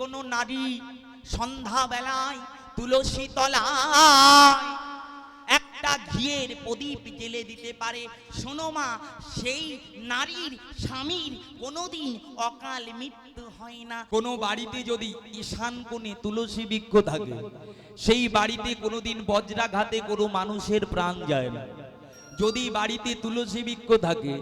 কোনো নারী সন্ধ্যাবেলায় তুলসী তলায় একটা ঘিয়ের প্রদীপ জেলে দিতে পারে। শোনো মা, সেই নারীর স্বামীর কোনোদিন অকাল মৃত্যু হয় না। কোনো বাড়িতে যদি ঈশান কোণে তুলসী বৃক্ষ থাকে, সেই বাড়িতে কোনোদিন বজ্রাঘাতে কোনো মানুষের প্রাণ যায় না। যদি বাড়িতে তুলসী বৃক্ষ থাকে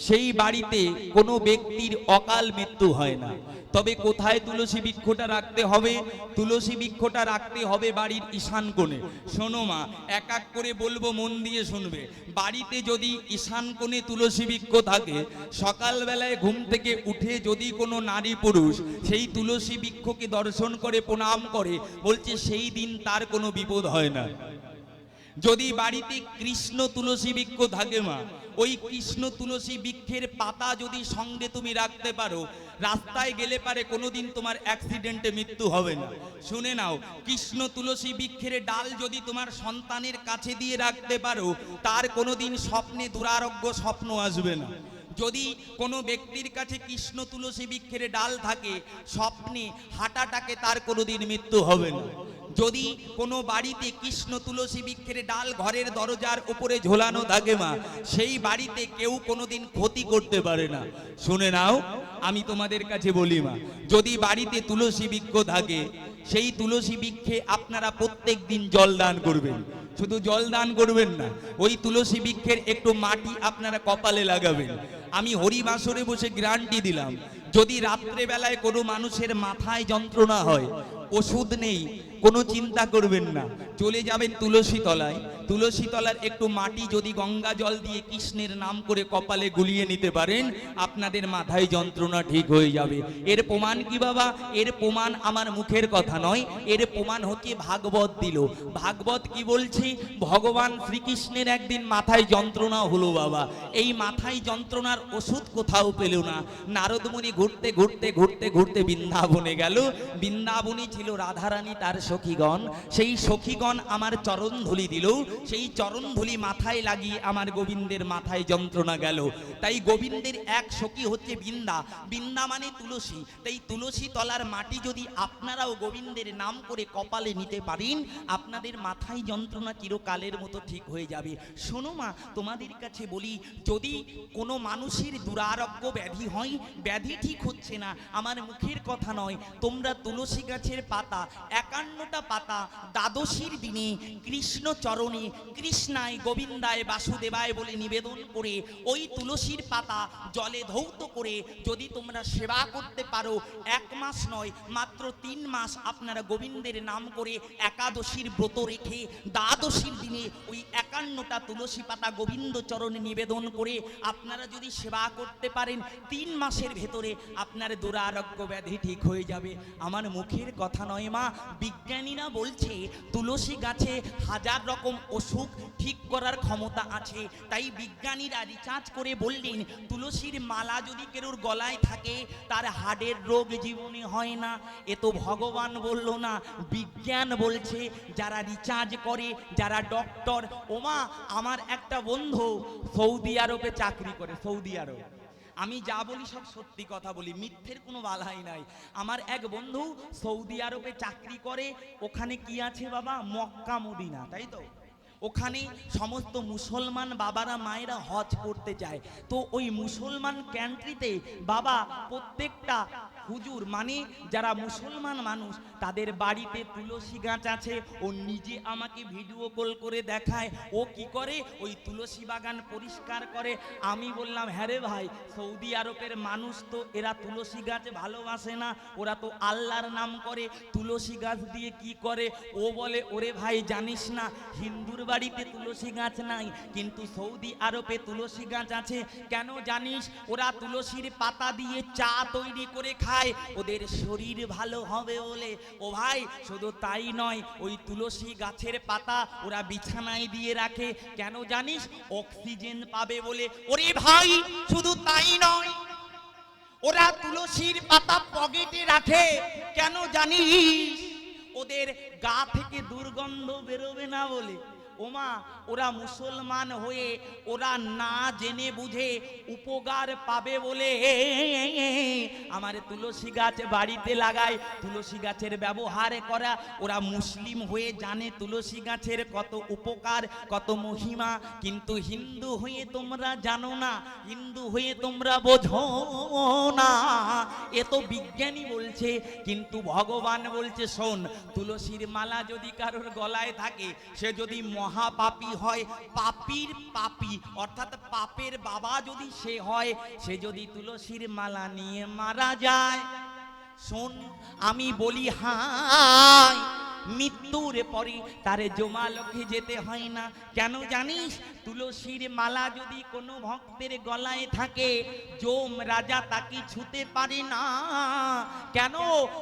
সেই বাড়িতে কোনো ব্যক্তির অকাল মৃত্যু হয় না। তবে কোথায় তুলসী বৃক্ষটা রাখতে হবে? তুলসী বৃক্ষটা রাখতে হবে বাড়ির ঈশান কোণে। শোনো মা, এক এক করে বলব মন দিয়ে শুনবে। বাড়িতে যদি ঈশান কোণে তুলসী বৃক্ষ থাকে, সকালবেলায় ঘুম থেকে উঠে যদি কোনো নারী পুরুষ সেই তুলসী বৃক্ষকে দর্শন করে প্রণাম করে, বলছে সেই দিন তার কোনো বিপদ হয় না। যদি বাড়িতে কৃষ্ণ তুলসী বৃক্ষ থাকে মা, ওই কৃষ্ণ তুলসী বৃক্ষের পাতা যদি সঙ্গে তুমি রাখতে পারো, রাস্তায় গেলে পারে কোনোদিন তোমার অ্যাক্সিডেন্টে মৃত্যু হবে না। শুনে নাও, কৃষ্ণ তুলসী বৃক্ষের ডাল যদি তোমার সন্তানের কাছে দিয়ে রাখতে পারো, তার কোনোদিন স্বপ্নে দুরারোগ্য স্বপ্ন আসবে না। যদি কোনো ব্যক্তির কাছে কৃষ্ণ তুলসী বৃক্ষের ডাল থাকে, স্বপ্নে হাঁটাটাকে তার কোনোদিন মৃত্যু হবে না। যদি কোনো বাড়িতে কৃষ্ণ তুলসী বৃক্ষের ডাল ঘরের দরজার উপরে ঝোলানো থাকে মা, সেই বাড়িতে কেউ কোনোদিন ক্ষতি করতে পারে না। শুনে নাও, আমি তোমাদের কাছে বলি মা, যদি বাড়িতে তুলসী বৃক্ষ থাকে, সেই তুলসী বৃক্ষে আপনারা প্রত্যেক দিন জল দান করবেন। শুধু জল দান করবেন না, ওই তুলসী বৃক্ষের একটু মাটি আপনারা কপালে লাগাবেন। আমি হরিবাসরে বসে গ্যারান্টি দিলাম, যদি রাত্রেবেলায় কোনো মানুষের মাথায় যন্ত্রণা হয়, ওষুধ নেই কোনো চিন্তা করবেন না। চলে যাবেন তুলসী তলায়। তুলসী তলার একটু মাটি যদি গঙ্গা জল দিয়ে কৃষ্ণের নাম করে কপালে গুলিয়ে নিতে পারেন, আপনাদের মাথায় যন্ত্রণা ঠিক হয়ে যাবে। এর প্রমাণ কি বাবা? এর প্রমাণ আমার মুখের কথা নয়। এর প্রমাণ হচ্ছে ভাগবত দিল। ভাগবত কি বলছে? ভগবান শ্রীকৃষ্ণের একদিন মাথায় যন্ত্রণা হলো বাবা। এই মাথায় যন্ত্রণার ওষুধ কোথাও পেল না। নারদমণি ঘুরতে ঘুরতে ঘুরতে ঘুরতে বৃন্দাবনে গেল। বৃন্দাবনে ছিল রাধারানী, তার সখীগণ, সেই সখীগণ আমার চরণ ধুলি দিল, সেই চরণ ধুলি মাথায় লাগিয়ে আমার গোবিন্দের মাথায় যন্ত্রণা গেল। তাই গোবিন্দের এক সখী হচ্ছে বৃন্দা। বৃন্দা মানে তুলসী। তাই তুলসী তলার মাটি যদি আপনারাও গোবিন্দের নাম করে কপালে নিতে পারেন, আপনাদের মাথায় যন্ত্রণা চিরকালের মতো ঠিক হয়ে যাবে। শোনো মা, তোমাদের কাছে বলি, যদি কোনো মানুষের দুরারোগ্য ব্যাধি হয়, ব্যাধি ঠিক হচ্ছে না, আমার মুখের কথা নয়, তোমরা তুলসী গাছের পাতা একান্নটা পাতা দ্বাদশীর দিনে কৃষ্ণ চরণে কৃষ্ণায় গোবিন্দায় বাসুদেবায় বলে নিবেদন করে ওই তুলসীর পাতা জলে ধৌত করে যদি তোমরা সেবা করতে পারো, এক মাস নয়, মাত্র তিন মাস আপনারা গোবিন্দের নাম করে একাদশীর ব্রত রেখে দ্বাদশীর দিনে ওই একান্নটা তুলসী পাতা গোবিন্দ চরণে নিবেদন করে আপনারা যদি সেবা করতে পারেন, তিন মাসের ভেতরে আপনার দুরারোগ্য ব্যাধি ঠিক হয়ে যাবে। আমার মুখের কথা নয় মা বিজ্ঞানীরা বলছে, তুলসী গাছে হাজার রকম অসুখ ঠিক করার ক্ষমতা আছে। তাই বিজ্ঞানীরা রিচার্জ করে বললেন, তুলসীর মালা যদি কেরোর গলায় থাকে, তার হাড়ের রোগ জীবনে হয় না। এ তো ভগবান বলল না, বিজ্ঞান বলছে, যারা রিচার্জ করে, যারা ডক্টর ওমা, আমার একটা বন্ধু সৌদি আরবে চাকরি করে, সৌদি আরব। আমি যা বলি সব সত্যি কথা বলি, মিথ্যের কোনো বালাই নাই। আমার এক বন্ধু সৌদি আরবে চাকরি করে, ওখানে কি আছে বাবা? মক্কা মদিনা, তাই তো? ওখানে সমস্ত মুসলমান বাবারা, মায়েরা হজ করতে চায়। তো ওই মুসলমান ক্যান্ট্রিতে বাবা প্রত্যেকটা হুজুর মানে যারা মুসলমান মানুষ, তাদের বাড়িতে তুলসী গাছ আছে, ও নিজে আমাকে ভিডিও কল করে দেখায়। ও কি করে? ওই তুলসী বাগান পরিষ্কার করে। আমি বললাম হ্যাঁ রে ভাই, সৌদি আরবের মানুষ তো, এরা তুলসী গাছ ভালোবাসে না। ওরা তো আল্লাহর নাম করে। তুলসী গাছ দিয়ে কি করে? ও বলে, ওরে ভাই, জানিস না, হিন্দুর বাড়িতে তুলসী গাছ নাই, কিন্তু সৌদি আরবে তুলসী গাছ আছে। কেন জানিস? ওরা তুলসীর পাতা দিয়ে চা তৈরি করে খায়। ওদের শরীর ভালো হবে বলে। ও ভাই, শুধু তাই নয়, ওই তুলসী গাছের পাতা ওরা বিছানায় দিয়ে রাখে। কেন জানিস? অক্সিজেন পাবে বলে। ওরে ভাই, শুধু তাই নয়, ওরা তুলসীর পাতা পকেটে রাখে। কেন জানিস? ওদের গা থেকে দুর্গন্ধ বেরোবে না বলে। ওমা ওরা মুসলমান হয়ে, ওরা না জেনে বুঝে উপকার পাবে বলে। আমার তুলসী গাছ বাড়িতে লাগায় তুলসী গাছের ব্যবহার করা। ওরা মুসলিম হয়ে জানে তুলসী গাছের কত উপকার, কত মহিমা। কিন্তু হিন্দু হয়ে তোমরা জানো না, হিন্দু হয়ে তোমরা বোঝো না। এ তো বিজ্ঞানী বলছে, কিন্তু ভগবান বলছে, শোন, তুলসীর মালা যদি কারোর গলায় থাকে, সে যদি মহাপাপী হয়, পাপীর পাপী। অর্থাৎ পাপের বাবা যদি সে হয়, সে যদি তুলসীর মালা নিয়ে মারা যায়। শোন, আমি বলি হাই মৃত্যুর পরে তারে জমালকে যেতে হয় না। কেন জানিস? তুলসীর মালা যদি কোনো ভক্তের গলায় থাকে, জোম রাজা তাকে ছুতে পারে না। কেন?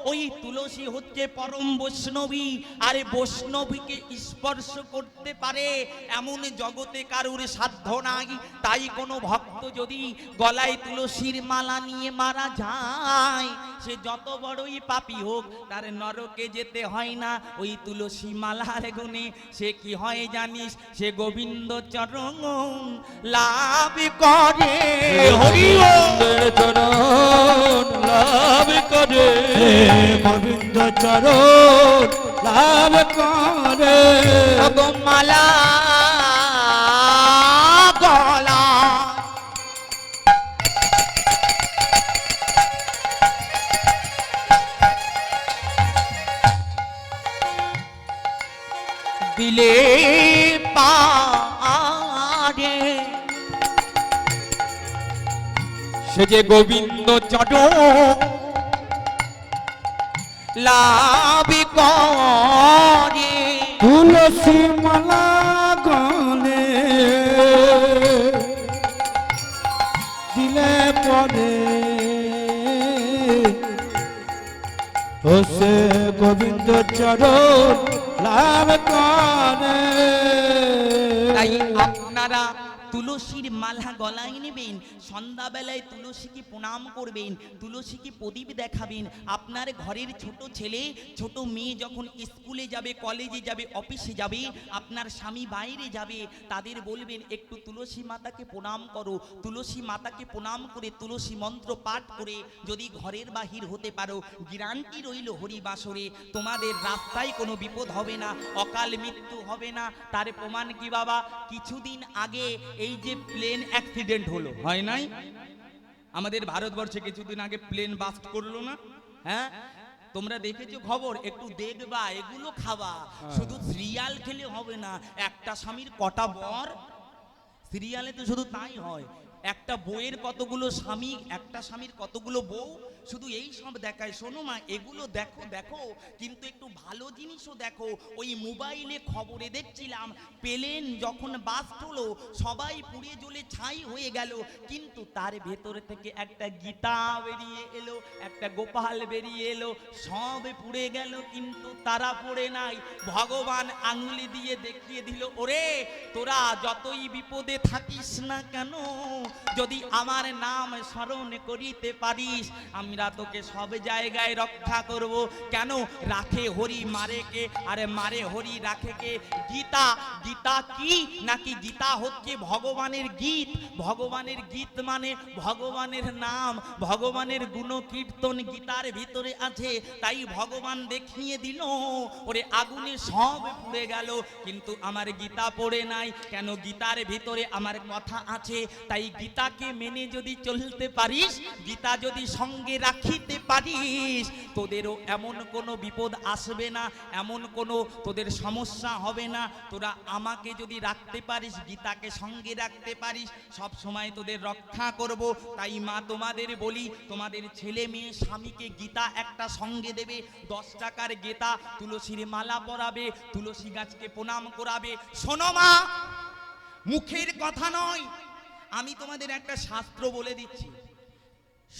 ওই তুলসী হচ্ছে পরম বৈষ্ণবী, আরে বৈষ্ণবীকে স্পর্শ করতে পারে এমন জগতে কারুর সাধ্য নাই। তাই কোনো ভক্ত যদি গলায় তুলসীর মালা নিয়ে মারা যায় সে যত বড়ই পাপী হোক তার নরকে যেতে হয় না। ওই তুলসী মালার গুণে সে কি হয় জানিস? সে গোবিন্দ চরণ লাভ করে। হরি। চরণ লাভ করে। গোবিন্দ চরণ লাভ করে। মালা যে গোবিন্দ চরণ লাভ করে তুলসী মালা গলে দিলে পরে। ও সে গোবিন্দ চরণ লাভ করে। তাই আপনারা তুলসীর মালা গলায় নেবেন, সন্ধ্যাবেলায় তুলসীকে প্রণাম করবেন, তুলসীকে প্রদীপ দেখাবেন। আপনার ঘরের ছোট ছেলে, ছোট মেয়ে যখন স্কুলে যাবে, কলেজে যাবে, অফিসে যাবে, আপনার স্বামী বাইরে যাবে, তাদের বলবেন, একটু তুলসী মাতাকে প্রণাম করো। তুলসী মাতাকে প্রণাম করে তুলসী মন্ত্র পাঠ করে যদি ঘরের বাহির হতে পারো গ্যারান্টি রইল হরিবাসরে, তোমাদের রাস্তায় কোনো বিপদ হবে না, অকাল মৃত্যু হবে না। তার প্রমাণ কি বাবা? কিছুদিন আগে এই যে প্লেন অ্যাক্সিডেন্ট হলো হয় নাই? আমাদের ভারতবর্ষে কিছুদিন আগে প্লেন বাস্ট করল না? হ্যাঁ? তোমরা দেখেছ খবর? একটু দেখবা এগুলো খাবা শুধু সিরিয়াল খেলে হবে না একটা স্বামীর কটা বর? সিরিয়ালে তো শুধু তাই হয়। একটা বইয়ের কতগুলো স্বামী একটা স্বামীর কতগুলো বউ? শুধু এই সব দেখায়। শোনো মা, এগুলো দেখো দেখো, কিন্তু একটু ভালো জিনিসও দেখো। ওই মোবাইলে খবরে দেখছিলাম, প্লেন যখন বাস হলো সবাই পুড়ে জ্বলে ছাই হয়ে গেল। কিন্তু তার ভেতর থেকে একটা গীতা বেরিয়ে এলো, একটা গোপাল বেরিয়ে এলো, সব পুড়ে গেল, কিন্তু তারা পড়ে নাই। ভগবান আঙুলি দিয়ে দেখিয়ে দিল, ওরে, তোরা যতই বিপদে থাকিস না কেন, যদি আমার নাম স্মরণ করিতে পারিস আমরা তোকে সব জায়গায় রক্ষা করব। কেন? রাখে হরি মারে কে? আরে মারে হরি রাখে কে? গীতা গীতা কি? নাকি গীতা হচ্ছে ভগবানের গীত? ভগবানের গীত মানে ভগবানের নাম, ভগবানের গুণ কীর্তন গীতার ভিতরে আছে। তাই ভগবান দেখিয়ে দিল, ওরে আগুনে সব পুড়ে গেল। কিন্তু আমার গীতা পড়ে নাই। কেন? গীতার ভিতরে আমার কথা আছে। তাই গীতাকে মেনে যদি চলতে পারিস, গীতা যদি সঙ্গে রাখিতে পারিস। তোদেরও এমন কোনো বিপদ আসবে না, এমন কোনো তোদের সমস্যা হবে না। তোরা আমাকে যদি রাখতে পারিস, গীতাকে সঙ্গে রাখতে পারিস, সব সময় তোদের রক্ষা করব। তাই মা তোমাদের বলি, তোমাদের ছেলে মেয়ে স্বামীকে গীতা একটা সঙ্গে দেবে, দশ টাকার গীতা তুলসীর মালা পরাবে, তুলসী গাছকে প্রণাম করাবে। শোনো মা, মুখের কথা নয়, আমি তোমাদের একটা শাস্ত্র বলে দিচ্ছি।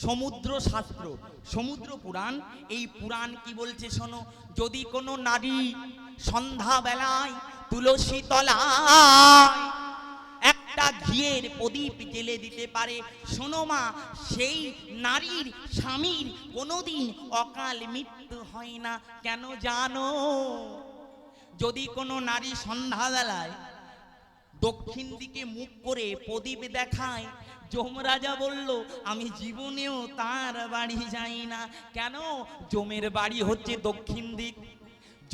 সমুদ্র শাস্ত্র সমুদ্র পুরাণ এই পুরাণ কি বলছে শোনো? যদি কোনো নারী সন্ধ্যাবেলায় তুলসী তলায় একটা ঘিয়ের প্রদীপ জেলে দিতে পারে, শোনো মা, সেই নারীর স্বামীর কোনোদিন অকাল মৃত্যু হয় না। কেন জানো? যদি কোনো নারী সন্ধ্যাবেলায় দক্ষিণ দিকে মুখ করে প্রদীপ দেখায় যমরাজা বলল আমি জীবনেও তার বাড়ি যাই না। কেন? জমের বাড়ি হচ্ছে দক্ষিণ দিক।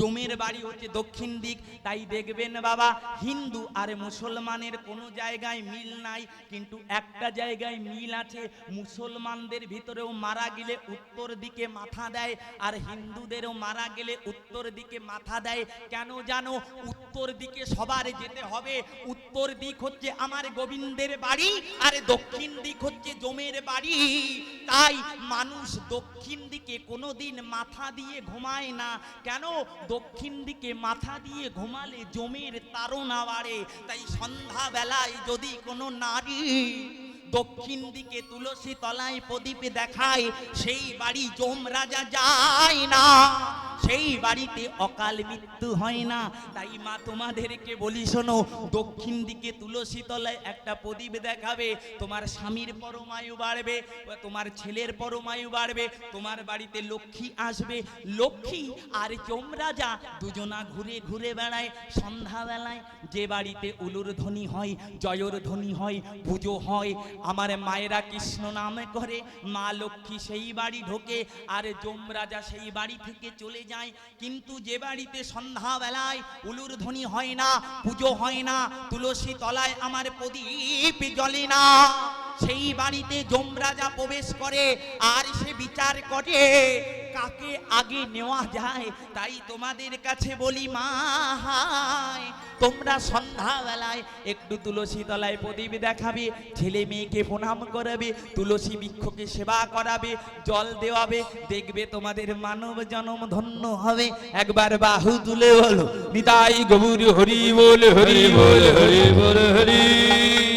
জমের বাড়ি হচ্ছে দক্ষিণ দিক, তাই দেখবেন বাবা, হিন্দু আর মুসলমানের কোনো জায়গায় মিল নাই, কিন্তু একটা জায়গায় মিল আছে, মুসলমানদের ভিতরেও মারা গেলে উত্তর দিকে মাথা দেয়, আর হিন্দুদেরও মারা গেলে উত্তর দিকে মাথা দেয়। কেন জানো, উত্তর দিকে সবার যেতে হবে, উত্তর দিক হচ্ছে আমার গোবিন্দের বাড়ি, আর দক্ষিণ দিক হচ্ছে জমের বাড়ি। তাই মানুষ দক্ষিণ দিকে কোনোদিন মাথা দিয়ে ঘুমায় না। কেন? দক্ষিণ দিকে মাথা দিয়ে ঘুমালে জমির তারা বাড়ে। তাই সন্ধ্যাবেলায় যদি কোনো নারী দক্ষিণ দিকে তুলসী তলায় প্রদীপে দেখায়, সেই বাড়ি জম রাজা যায় না। সেই বাড়িতে অকাল মৃত্যু হয় না। তাই মা, তোমাদেরকে বলি, শোনো, দক্ষিণ দিকে তুলসী তলায় একটা প্রদীপ দেখাবে। তোমার স্বামীর পরমায়ু বাড়বে, তোমার ছেলের পরমায়ু বাড়বে, তোমার বাড়িতে লক্ষ্মী আসবে। লক্ষ্মী আর চোমরাজা দুজনা ঘুরে ঘুরে বেড়ায়। সন্ধ্যাবেলায় যে বাড়িতে উলুর ধ্বনি হয়, জয়র ধ্বনি হয়, পুজো হয়, আমার মায়েরা কৃষ্ণ নামে করে। মা লক্ষ্মী সেই বাড়ি ঢোকে, আর যমরাজা সেই বাড়ি থেকে চলে যায়, কিন্তু যে বাড়িতে সন্ধ্যাবেলায় উলুর ধ্বনি হয় না, পুজো হয় না, তুলসী তলায় আমার প্রদীপ জ্বলে না। সেই বাড়িতে যমরাজা প্রবেশ করে, আর সে বিচার করে, কাকে আগে নেওয়া যায়, তাই তোমাদের কাছে বলি মা তোমরা সন্ধ্যাবেলায় একটু তুলসী তলায় প্রদীপ দেখাবে, ছেলে মেয়েকে প্রণাম করাবে, তুলসী বৃক্ষকে সেবা করাবে, জল দেওয়াবে, দেখবে তোমাদের মানব জনম ধন্য হবে। একবার বাহু তুলে বলো, নিতাই গৌর হরি বল হরি বল হরি বল, হরি।